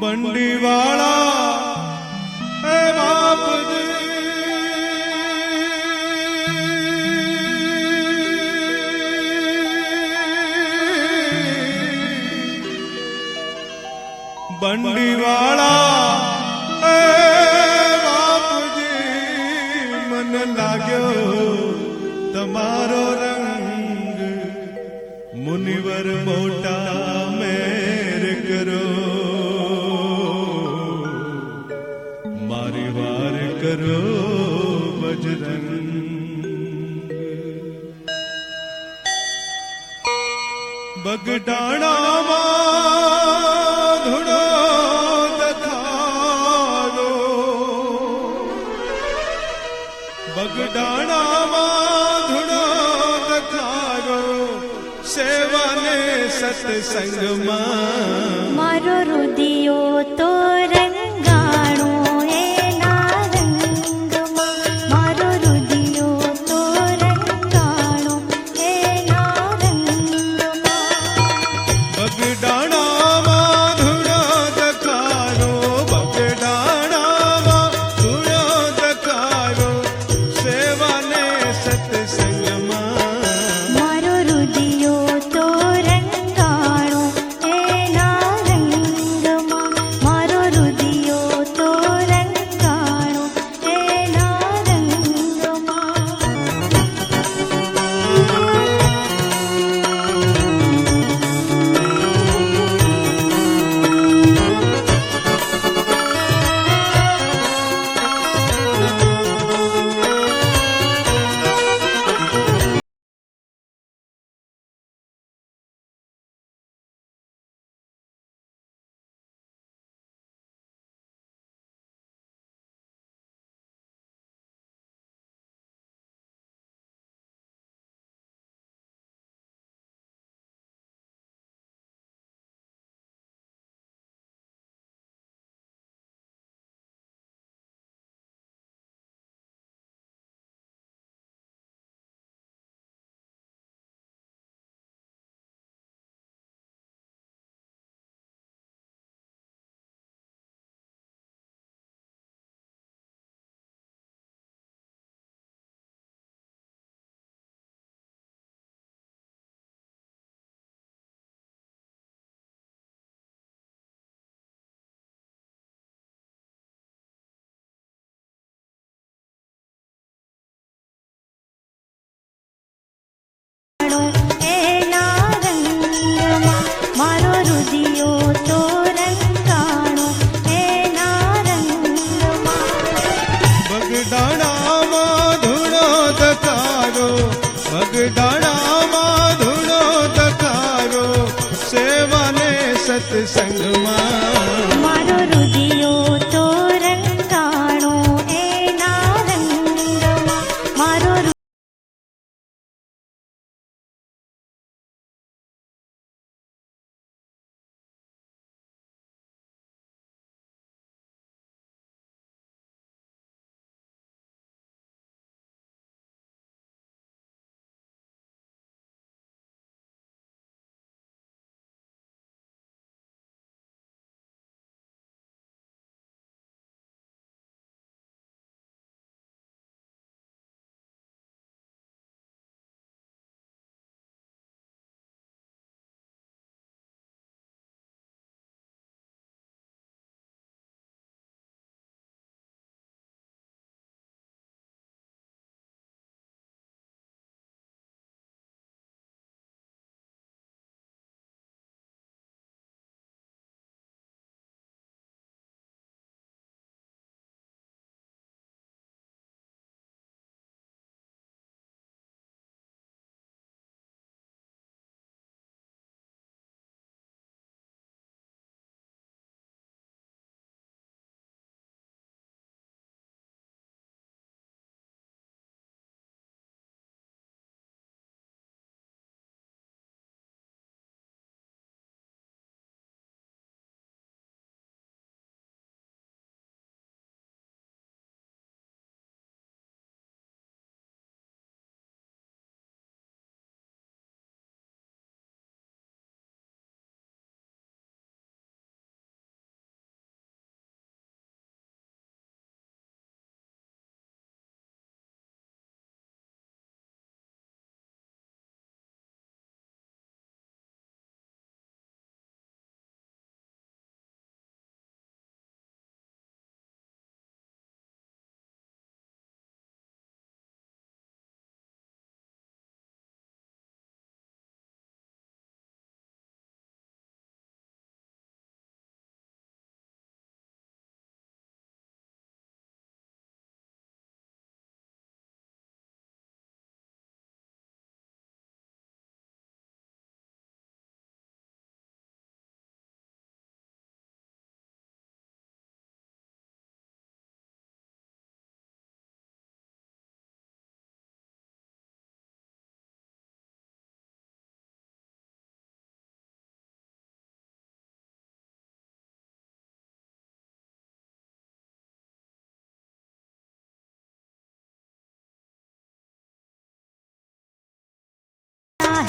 બંડી વાળા એ બાપજી બંડી વાળા એ બાપજી મન લાગ્યો તમારો રંગ મુનિવર મોટા બજરંગ બગડાણામાં ધૂળો દખાલો બગડાણામાં ધૂળો દખાલો સેવાને સત્સંગમાં મારો રુદિયો તો સેવાને સત્સંગમાં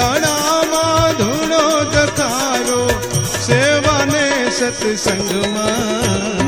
બગડાણામાં ધૂણો જથારો સેવાને સત્સંગમાં.